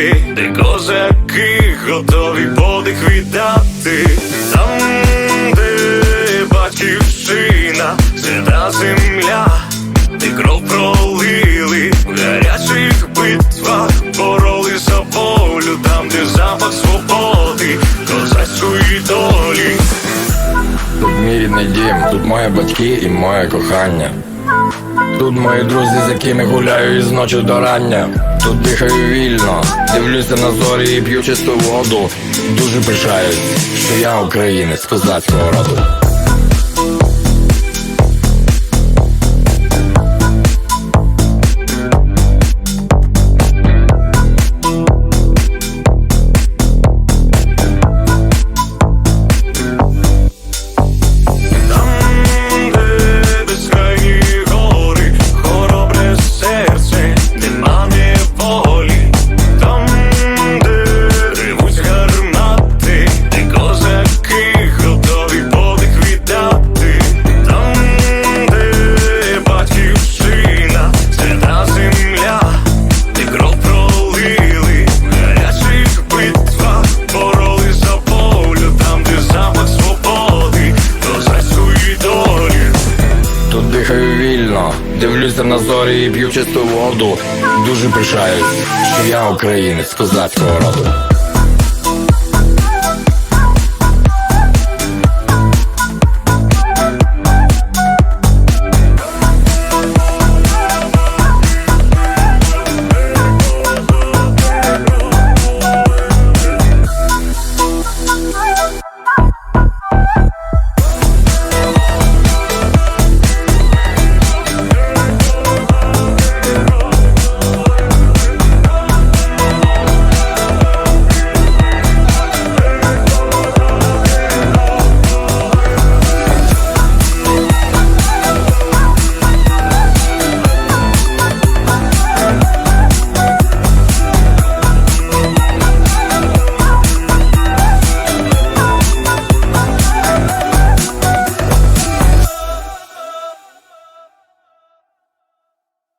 гармати, де козаки готові подих віддати. Там, де батьківщина, свята земля, де кров пролили в гарячих битвах, бороли за волю, там, де запах свободи, козацької долі. Тут мій рідний дім, тут мої батьки і моє кохання. Тут мої друзі, з якими гуляю із ночі до рання. Тут дихаю вільно, дивлюся на зорі і п'ю чисту воду. Дуже пишаюсь, що я українець козацького роду. Дивлюся на зорі і п'ю чисту воду. Дуже пишаюсь, що я українець козацького роду.